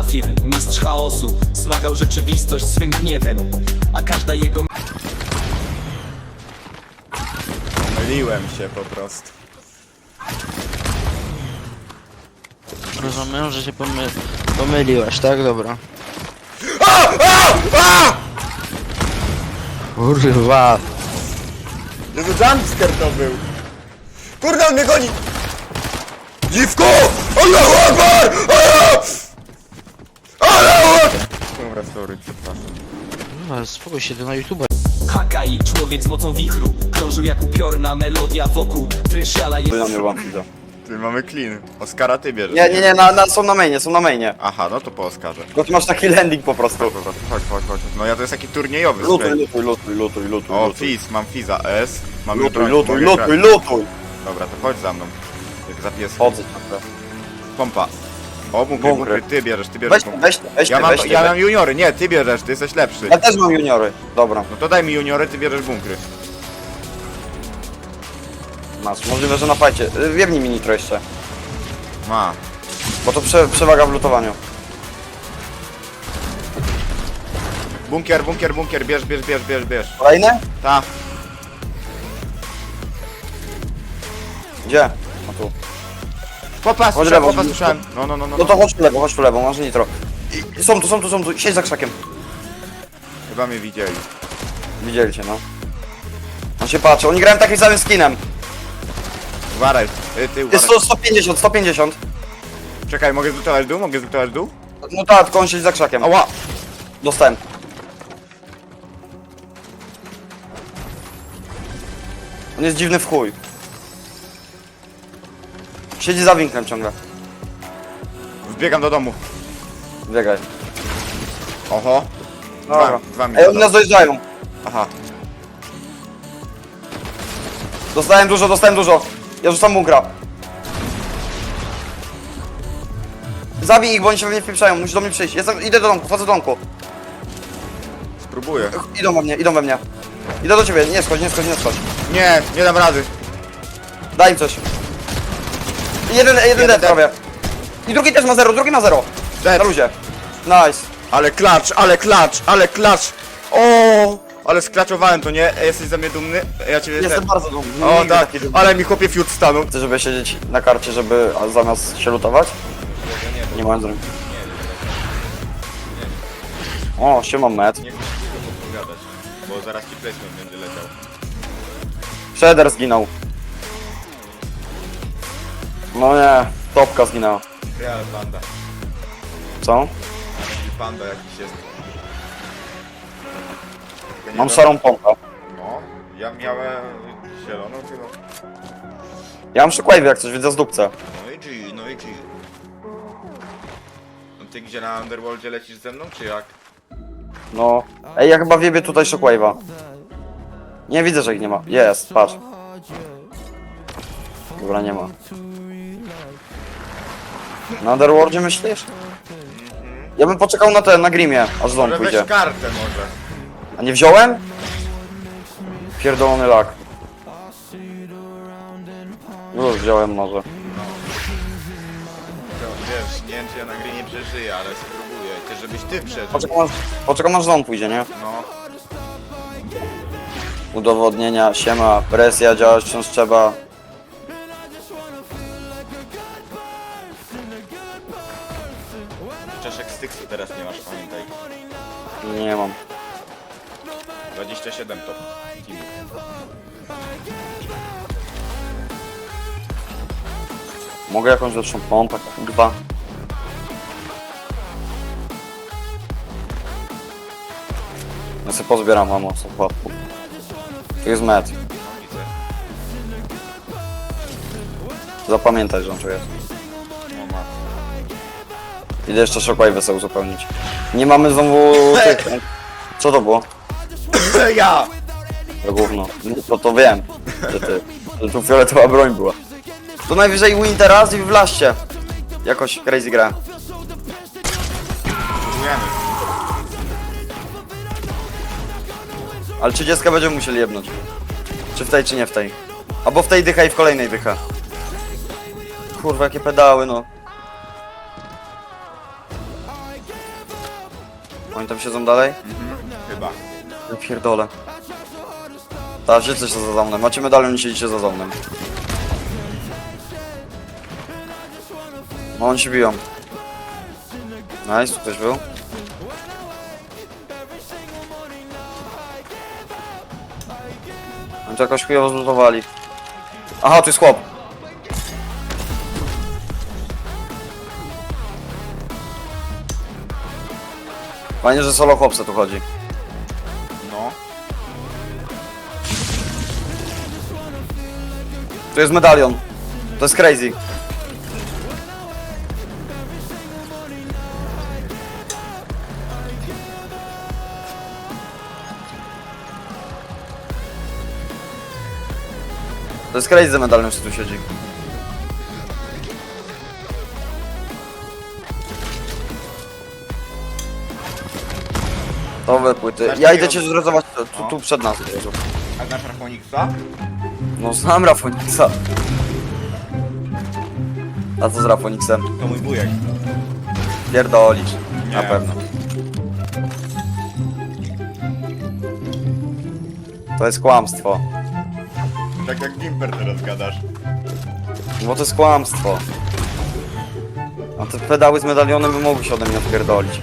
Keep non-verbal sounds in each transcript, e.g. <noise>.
Zafir, mistrz chaosu Smagał rzeczywistość swym gniewem A każda jego Myliłem się po prostu. Rozumiem, że się pomy pomyliłeś, tak? Dobra. Kurwa. No to jumpscare to był. Kurde, on mnie goni! Dziwko! Allahu Akbar! Allah! Allahu sorry, przepraszam. Kurwa, spokój się, ty na YouTube. Hakai, człowiek z mocą wichru Krążył jak upiorna melodia wokół Trysiala jest Na mnie One Ty mamy clean. Oskara ty bierzesz. Nie, nie, nie, na, na, są na mainie, są na mainie. Aha, no to po Oskarze. Tylko ty masz taki landing po prostu. Dobra, chodź, chodź, chodź. No ja to jest taki turniejowy Lutuj, spray. lutuj, lutuj, lutuj, lutuj, O, lutuj. Fizz, mam Fiza S. Mam Lutuj, broń, lutuj, mogę lutuj, grać. lutuj. Dobra, to chodź za mną. Jak za pies. Chodzę. Pompa. O, bunkry, Bunkry. bunkry, ty bierzesz, ty bierzesz Weź, bunkry. weź, weź, Ja mam, weź, ty, ja weź. mam juniory, nie, ty bierzesz, ty jesteś lepszy. Ja też mam juniory. Dobra, No to daj mi juniory, ty bierzesz bunkry. masz. Możliwe, że na fajcie. Y, mi nitro jeszcze. Ma. Bo to prze, przewaga w lutowaniu. Bunkier, bunkier, bunkier, bierz, bierz, bierz, bierz, bierz. Kolejne? Ta. Gdzie? No Chodź słyszałem, lewo, blisko. słyszałem. No, no, no, no. No to chodź tu lewo, chodź tu lewo, masz nitro. I, są tu, są tu, są tu. Siedź za krzakiem. Chyba mnie widzieli. Widzieli cię, no. On się patrzy. Oni grają takim samym skinem. Uważaj, ty, ty, Jest uważaj. 100, 150, 150. Czekaj, mogę zlutować dół? Mogę zlutować dół? No tak, tylko on siedzi za krzakiem. Ała! Dostałem. On jest dziwny w chuj. Siedzi za winklem ciągle. Wbiegam do domu. Biegaj. Oho. Dobra. Dwa, dwa mi Ej, oni nas dojeżdżają. Aha. Dostałem dużo, dostałem dużo. Ja rzucam bunkra. Zabij ich, bo oni się we mnie wpieprzają. Musisz do mnie przyjść. Jestem, idę do domku, wchodzę do domku. Spróbuję. Idą we mnie, idą we mnie. Idę do ciebie, nie schodź, nie schodź, nie schodź. Nie, nie dam rady. Daj im coś. Jeden, jeden dead prawie. I drugi też ma zero, drugi ma zero. Dead. Na luzie. Nice. Ale klacz, ale klacz, ale klacz. O, ale sklaczowałem to, nie? Jesteś ze mnie dumny? Ja cię Jestem bardzo dumny. O Nigdy tak, taki dumny. ale mi chłopie fiut stanął. Chcesz, żeby siedzieć na karcie, żeby a zamiast się lutować? Nie mam zrobić. O, siema met. Nie chcę ci opowiadać, bo zaraz ci placement będzie leciał. Shredder zginął. No nie, topka zginęła. Real panda. Co? Panda jakiś jest. Tylko nie Mam wiem- szarą pompę. No, ja miałem zieloną chyba. Ja mam shockwave jak coś, widzę z dupce. No i G, no i G. No ty gdzie na Underworldzie lecisz ze mną, czy jak? No. Ej, ja chyba wiebie tutaj shockwave'a. Nie widzę, że ich nie ma. Jest, patrz. Dobra, nie ma. Na Underworldzie myślisz? Ja bym poczekał na ten, na Grimie, aż ząb Ale pójdzie. weź kartę może. A nie wziąłem? Pierdolony lak. Już wziąłem może. To, wiesz, nie wiem czy ja na gry nie przeżyję, ale spróbuję. Też żebyś ty przeżył. Poczekam aż, poczekam aż ząb pójdzie, nie? No. Udowodnienia, siema, presja, działać wciąż trzeba. Mogę jakąś lepszą pompę? Dwa. Ja sobie pozbieram mamo, słuchawku. Tu jest med. Widzę. Zapamiętaj, że on tu jest. No. Idę jeszcze shockwave sobie uzupełnić. Nie mamy znowu <laughs> tych... Co to było? ja! To gówno. To to wiem, że ty. Że tu fioletowa broń była. To najwyżej win teraz i w laście. Jakoś crazy gra. Próbujemy. Ale 30 będziemy musieli jebnąć. Czy w tej, czy nie w tej. Albo w tej dycha i w kolejnej dycha. Kurwa, jakie pedały, no. Oni tam siedzą dalej? Chyba. Ja pierdolę. Tak, wszyscy się za zamnem. Macie medalion i siedzicie za zamnem. No oni się biją. Nice, tu ktoś był. Oni to jakoś chujowo zlutowali. Aha, tu jest chłop. Fajnie, że solo chłopce tu chodzi. Tu jest medalion. To jest crazy. To jest crazy medalion, że tu siedzi. Nowe płyty. Ja idę cię zrezować tu, tu, tu przed nas. razu. A znasz Rafoniksa? No znam Rafoniksa. A co z Rafoniksem? To mój wujek. Pierdolisz. Na Nie. pewno. To jest kłamstwo. Tak jak Gimper teraz gadasz. Bo to jest kłamstwo. A te pedały z medalionem by mogły się ode mnie odpierdolić.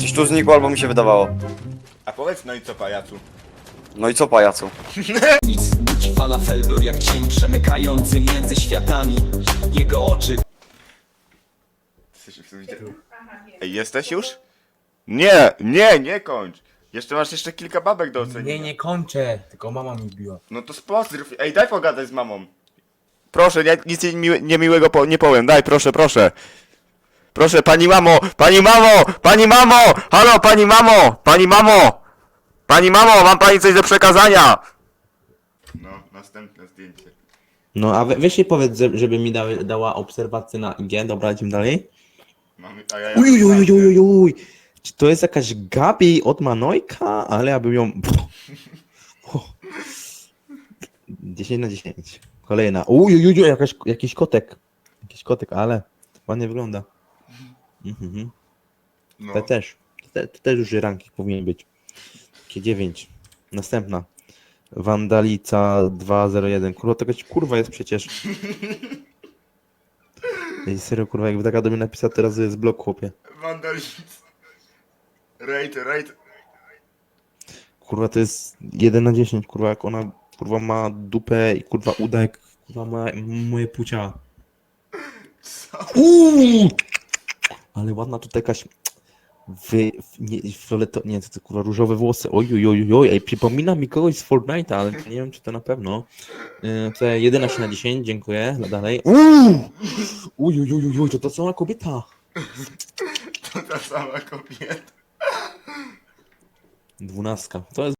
Coś tu znikło albo mi się wydawało. A powiedz no i co pajacu? No i co pajacu? Nic, budzi falafeldor jak cień przemykający między światami Jego oczy Jesteś w Ej, jesteś już? Nie, nie, nie kończ. Jeszcze masz jeszcze kilka babek do ocenienia. Nie, nie kończę, tylko mama mi biła. No to spozdrów. Ej, daj pogadać z mamą. Proszę, nie, nic jej miłe, niemiłego po, nie powiem. Daj, proszę, proszę. Proszę, pani mamo, pani mamo, pani mamo! Halo, pani mamo, pani mamo! Pani mamo, mam pani coś do przekazania! No, następne zdjęcie. No, a we, weź jej powiedz, że- żeby mi dały, dała obserwację na IG, dobra, lecimy dalej. Mamy, a ja, Uj, uj, uj, uj, uj, Czy to jest jakaś Gabi od Manojka? Ale ja bym ją... <laughs> O. 10 na 10. Kolejna. Uj, uj, uj, uj, jakaś, jakiś kotek. Jakiś kotek, ale ładnie wygląda. Mhm. No. Te też. Te, te też już ranking powinien być. Takie 9. Następna. Wandalica 201. Kurwa, to jakaś kurwa jest przecież. Ej, serio, kurwa, jakby taka do mnie napisała teraz, jest blok, chłopie. Wandalizm. Raid, raid. Kurwa, to jest 1 na 10, kurwa, jak ona, kurwa, ma dupę i kurwa uda jak, kurwa, ma moje płcia. Uuu! Ale ładna tutaj jakaś wy, nie, fioleto, nie, to, to kurwa różowe włosy, oj, oj, oj, oj, ej, przypomina mi kogoś z Fortnite'a, ale nie wiem, czy to na pewno. Yy, to 11 na 10, dziękuję, dla dalej. Uuu! Uj, uj, uj, uj, uj, to ta sama kobieta. To ta sama kobieta. Dwunastka, to jest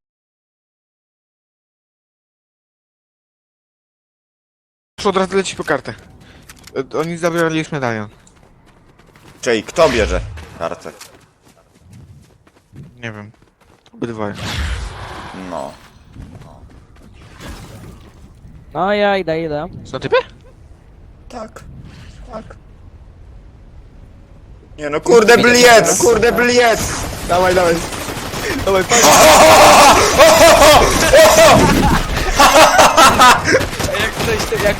Od razu leci po kartę. E, Oni zabrali już medalion. Czyli kto bierze kartę? Nie wiem. Obydwoje. No. No ja idę, idę. Są typy? Tak. Tak. Nie no, kurde bliec, kurde bliec! Dawaj, dawaj. Dawaj,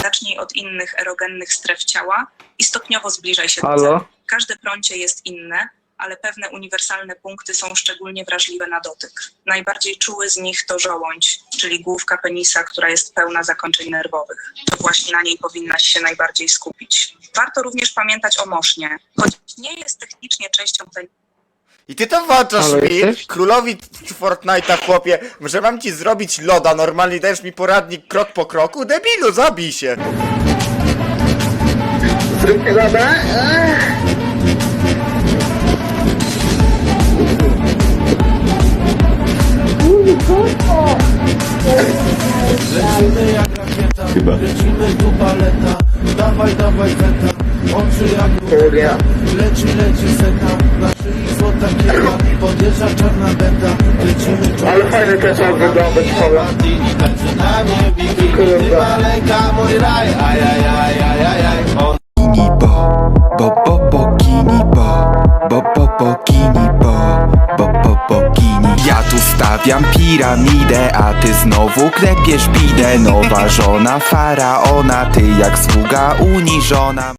Zacznij od innych erogennych stref ciała i stopniowo zbliżaj się do Halo? celu. Każde prącie jest inne, ale pewne uniwersalne punkty są szczególnie wrażliwe na dotyk. Najbardziej czuły z nich to żołądź, czyli główka penisa, która jest pełna zakończeń nerwowych. To właśnie na niej powinnaś się najbardziej skupić. Warto również pamiętać o mosznie. Choć nie jest technicznie częścią penisa, I ty to włączasz mi, jesteś? królowi Fortnite'a chłopie, że mam ci zrobić loda, normalnie dajesz mi poradnik krok po kroku? Debilu, zabij się! Leci, leci seta, na szyi złota kieła Podjeżdża czarna beta, lecimy Ale fajny też wyglądać I tańczy na niebie, ty maleńka, mój raj. Ajajaj, ajajaj, on Bikini bo, bo, bo, stawiam piramidę, a ty znowu klepiesz bidę. Nowa żona faraona, ty jak sługa uniżona